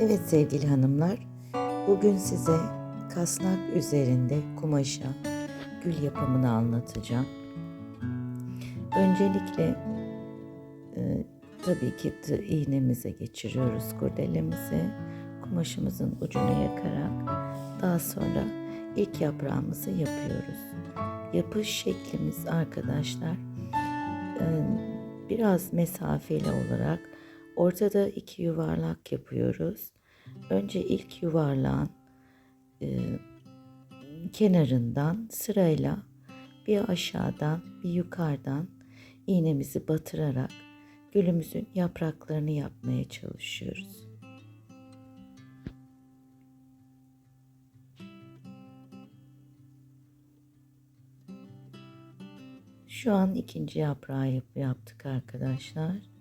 Evet sevgili hanımlar, bugün size kasnak üzerinde kumaşa gül yapımını anlatacağım. Öncelikle e, tabii ki iğnemize geçiriyoruz kurdelemizi. Kumaşımızın ucuna yakarak daha sonra ilk yaprağımızı yapıyoruz. Yapış şeklimiz arkadaşlar e, biraz mesafeli olarak ortada iki yuvarlak yapıyoruz. Önce ilk yuvarlağın e, kenarından sırayla bir aşağıdan bir yukarıdan iğnemizi batırarak gülümüzün yapraklarını yapmaya çalışıyoruz. Şu an ikinci yaprağı yap- yaptık arkadaşlar.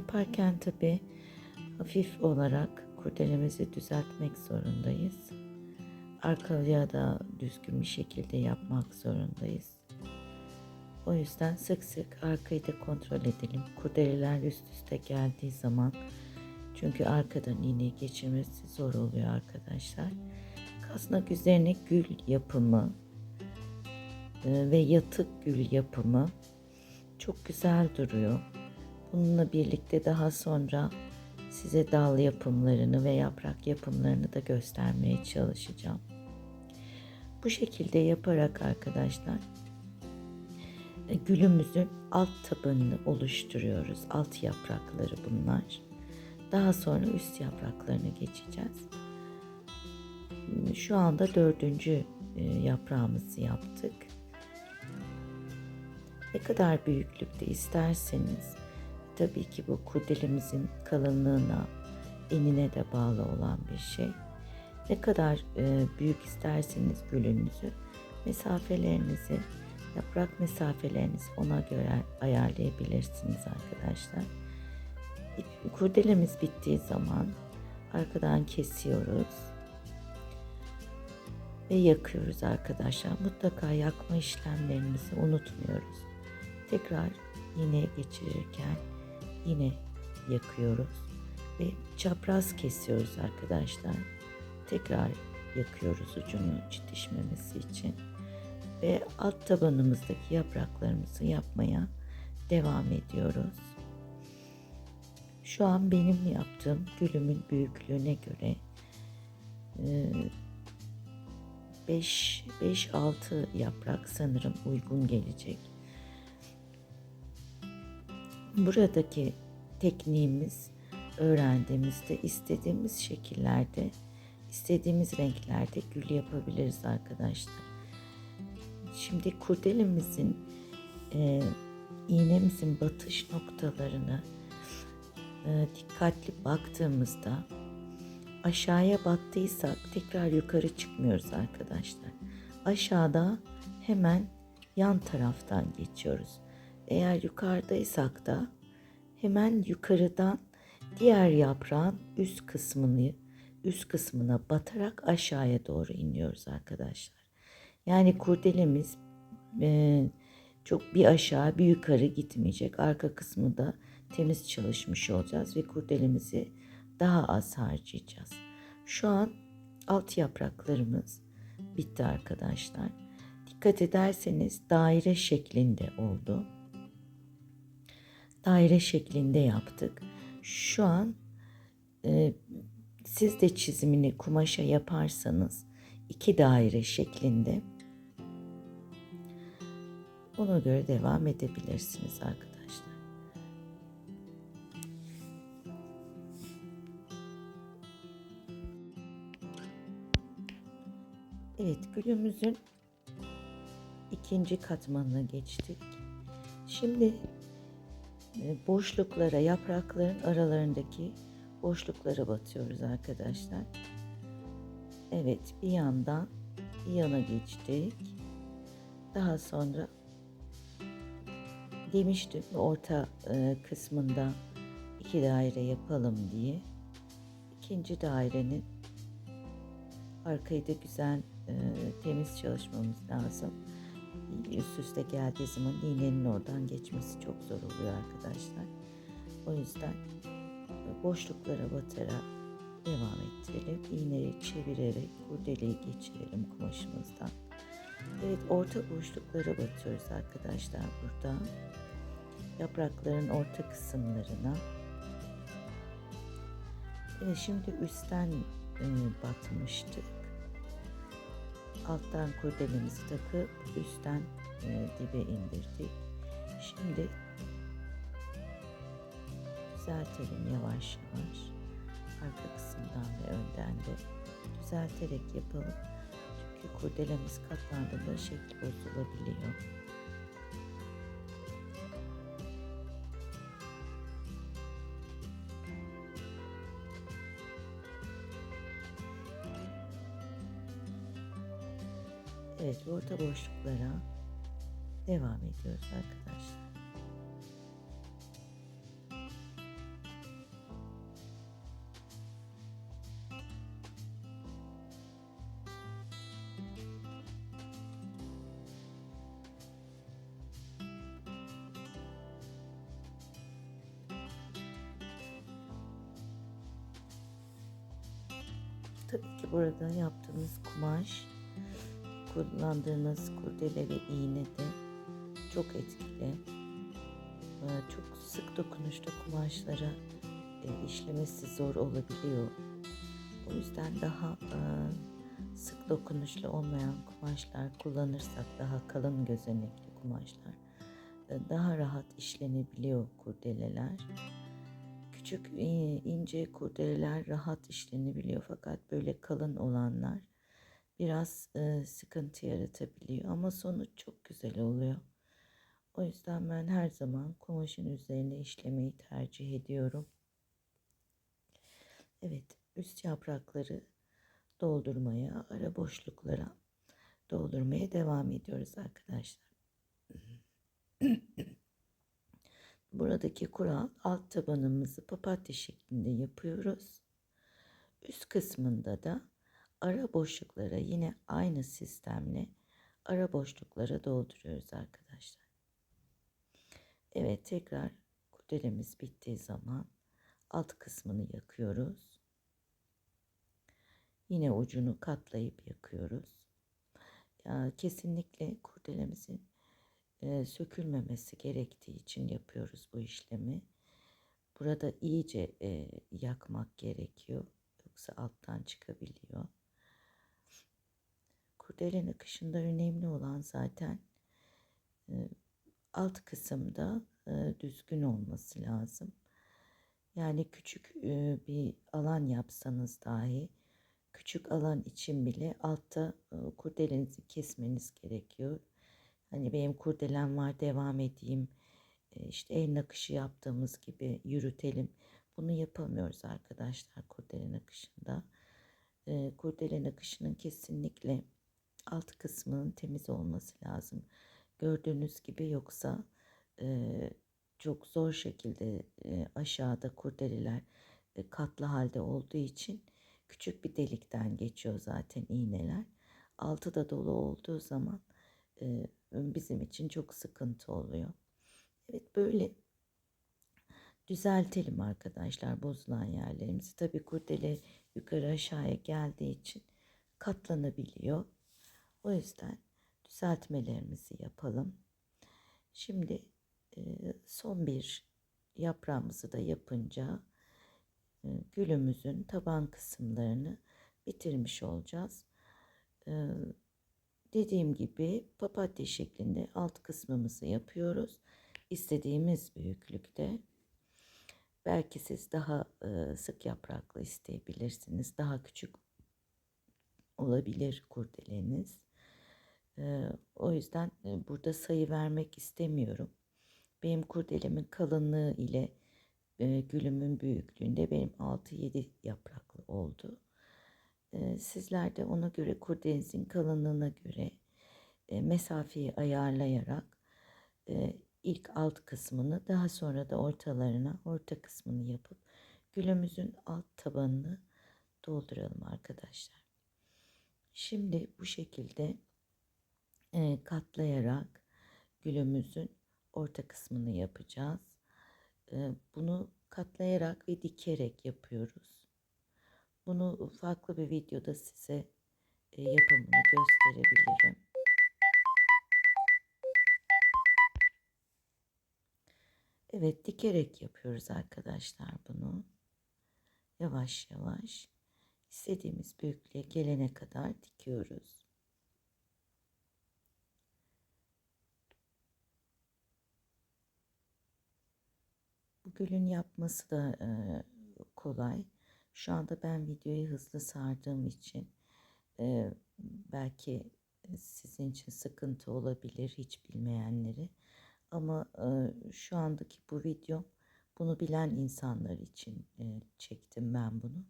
Yaparken tabi hafif olarak kurdelemizi düzeltmek zorundayız. Arkaya da düzgün bir şekilde yapmak zorundayız. O yüzden sık sık arkayı da kontrol edelim. Kurdeleler üst üste geldiği zaman çünkü arkadan iğneyi geçirmesi zor oluyor arkadaşlar. Kasnak üzerine gül yapımı e, ve yatık gül yapımı çok güzel duruyor. Bununla birlikte daha sonra size dal yapımlarını ve yaprak yapımlarını da göstermeye çalışacağım. Bu şekilde yaparak arkadaşlar e, gülümüzün alt tabanını oluşturuyoruz. Alt yaprakları bunlar. Daha sonra üst yapraklarına geçeceğiz. Şu anda dördüncü e, yaprağımızı yaptık. Ne kadar büyüklükte isterseniz tabii ki bu kurdelimizin kalınlığına, enine de bağlı olan bir şey. Ne kadar e, büyük isterseniz gülünüzü mesafelerinizi, yaprak mesafelerinizi ona göre ayarlayabilirsiniz arkadaşlar. Kurdelemiz bittiği zaman arkadan kesiyoruz ve yakıyoruz arkadaşlar. Mutlaka yakma işlemlerimizi unutmuyoruz. Tekrar iğneye geçirirken yine yakıyoruz ve çapraz kesiyoruz arkadaşlar. Tekrar yakıyoruz ucunu çitişmemesi için ve alt tabanımızdaki yapraklarımızı yapmaya devam ediyoruz. Şu an benim yaptığım gülümün büyüklüğüne göre 5-6 yaprak sanırım uygun gelecek. Buradaki tekniğimiz öğrendiğimizde istediğimiz şekillerde, istediğimiz renklerde gül yapabiliriz arkadaşlar. Şimdi kurdelimizin e, iğnemizin batış noktalarını e, dikkatli baktığımızda aşağıya battıysak tekrar yukarı çıkmıyoruz arkadaşlar. Aşağıda hemen yan taraftan geçiyoruz. Eğer yukarıdaysak da hemen yukarıdan diğer yaprağın üst kısmını üst kısmına batarak aşağıya doğru iniyoruz arkadaşlar. Yani kurdelemiz e, çok bir aşağı bir yukarı gitmeyecek. Arka kısmı da temiz çalışmış olacağız ve kurdelemizi daha az harcayacağız. Şu an alt yapraklarımız bitti arkadaşlar. Dikkat ederseniz daire şeklinde oldu. Daire şeklinde yaptık. Şu an e, siz de çizimini kumaşa yaparsanız iki daire şeklinde ona göre devam edebilirsiniz arkadaşlar. Evet gülümüzün ikinci katmanına geçtik. Şimdi boşluklara, yaprakların aralarındaki boşluklara batıyoruz arkadaşlar. Evet bir yandan bir yana geçtik. Daha sonra demiştim orta e, kısmında iki daire yapalım diye. İkinci dairenin arkayı da güzel e, temiz çalışmamız lazım. Üst üste geldiği zaman iğnenin oradan geçmesi çok zor oluyor arkadaşlar. O yüzden boşluklara batarak devam ettirelim. İğneyi çevirerek kurdeleyi geçirelim kumaşımızdan. Evet orta boşluklara batıyoruz arkadaşlar burada. Yaprakların orta kısımlarına. Evet şimdi üstten e, batmıştık. Alttan kurdelemizi takıp üstten e, dibe indirdik. Şimdi düzeltelim yavaş yavaş. Arka kısımdan ve önden de düzelterek yapalım. Çünkü kurdelemiz katlandığında şekli bozulabiliyor. Evet, orta boşluklara devam ediyoruz arkadaşlar. Tabii ki burada yaptığımız kumaş kullandığınız kurdele ve iğne de çok etkili. Ee, Çok sık dokunuşlu kumaşlara e, işlemesi zor olabiliyor. O yüzden daha e, sık dokunuşlu olmayan kumaşlar kullanırsak daha kalın gözenekli kumaşlar e, daha rahat işlenebiliyor kurdeleler. Küçük ince kurdeleler rahat işlenebiliyor fakat böyle kalın olanlar biraz e, sıkıntı yaratabiliyor ama sonuç çok güzel oluyor. O yüzden ben her zaman kumaşın üzerine işlemeyi tercih ediyorum. Evet, üst yaprakları doldurmaya, ara boşluklara doldurmaya devam ediyoruz arkadaşlar. Buradaki kural alt tabanımızı papatya şeklinde yapıyoruz. Üst kısmında da ara boşluklara yine aynı sistemle ara boşluklara dolduruyoruz arkadaşlar. Evet tekrar kurdelemiz bittiği zaman alt kısmını yakıyoruz. Yine ucunu katlayıp yakıyoruz. Ya, kesinlikle kurdelemizin e, sökülmemesi gerektiği için yapıyoruz bu işlemi. Burada iyice e, yakmak gerekiyor. Yoksa alttan çıkabiliyor. Kurdele nakışında önemli olan zaten e, alt kısımda e, düzgün olması lazım. Yani küçük e, bir alan yapsanız dahi küçük alan için bile altta kurdelenizi kesmeniz gerekiyor. Hani benim kurdelem var devam edeyim. İşte el nakışı yaptığımız gibi yürütelim. Bunu yapamıyoruz arkadaşlar kurdele nakışında. Kurdele nakışının kesinlikle alt kısmının temiz olması lazım. Gördüğünüz gibi yoksa e, çok zor şekilde e, aşağıda kurdeleler e, katlı halde olduğu için küçük bir delikten geçiyor zaten iğneler. Altı da dolu olduğu zaman e, bizim için çok sıkıntı oluyor. Evet böyle düzeltelim arkadaşlar bozulan yerlerimizi. Tabi kurdele yukarı aşağıya geldiği için katlanabiliyor. O yüzden düzeltmelerimizi yapalım. Şimdi e, son bir yaprağımızı da yapınca e, gülümüzün taban kısımlarını bitirmiş olacağız. E, dediğim gibi papatya şeklinde alt kısmımızı yapıyoruz. İstediğimiz büyüklükte. Belki siz daha sık yapraklı isteyebilirsiniz. Daha küçük olabilir kurdeleniz. O yüzden burada sayı vermek istemiyorum. Benim kurdelemin kalınlığı ile gülümün büyüklüğünde benim 6-7 yapraklı oldu. Sizler de ona göre kurdelenizin kalınlığına göre mesafeyi ayarlayarak ilk alt kısmını daha sonra da ortalarına orta kısmını yapıp gülümüzün alt tabanını dolduralım arkadaşlar. Şimdi bu şekilde e, katlayarak gülümüzün orta kısmını yapacağız. E, bunu katlayarak ve dikerek yapıyoruz. Bunu farklı bir videoda size e, yapımını gösterebilirim. Evet dikerek yapıyoruz arkadaşlar bunu. Yavaş yavaş istediğimiz büyüklüğe gelene kadar dikiyoruz. Bu gülün yapması da e, kolay. Şu anda ben videoyu hızlı sardığım için e, belki sizin için sıkıntı olabilir hiç bilmeyenleri. Ama e, şu andaki bu video bunu bilen insanlar için e, çektim ben bunu.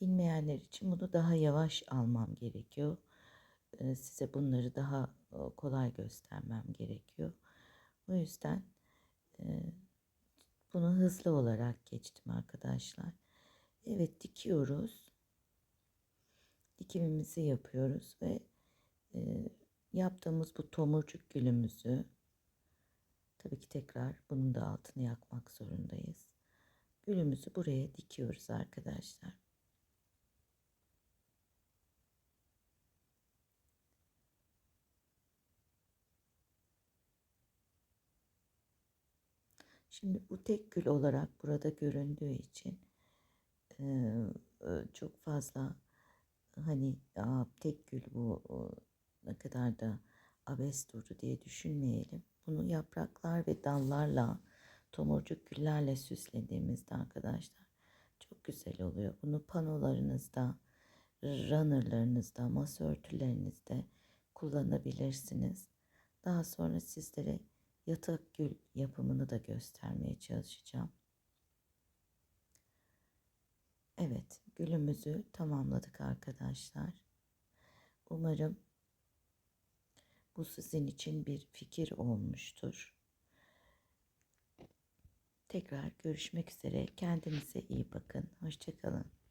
Bilmeyenler için bunu daha yavaş almam gerekiyor. E, size bunları daha kolay göstermem gerekiyor. O yüzden e, bunu hızlı olarak geçtim arkadaşlar. Evet dikiyoruz. Dikimimizi yapıyoruz ve e, yaptığımız bu tomurcuk gülümüzü tabii ki tekrar bunun da altını yakmak zorundayız. Gülümüzü buraya dikiyoruz arkadaşlar. Şimdi bu tek gül olarak burada göründüğü için e, çok fazla hani tek gül bu ne kadar da abes durdu diye düşünmeyelim. Bunu yapraklar ve dallarla tomurcuk güllerle süslediğimizde arkadaşlar çok güzel oluyor. Bunu panolarınızda, runnerlarınızda, masa örtülerinizde kullanabilirsiniz. Daha sonra sizlere yatak gül yapımını da göstermeye çalışacağım. Evet, gülümüzü tamamladık arkadaşlar. Umarım bu sizin için bir fikir olmuştur. Tekrar görüşmek üzere. Kendinize iyi bakın. Hoşçakalın.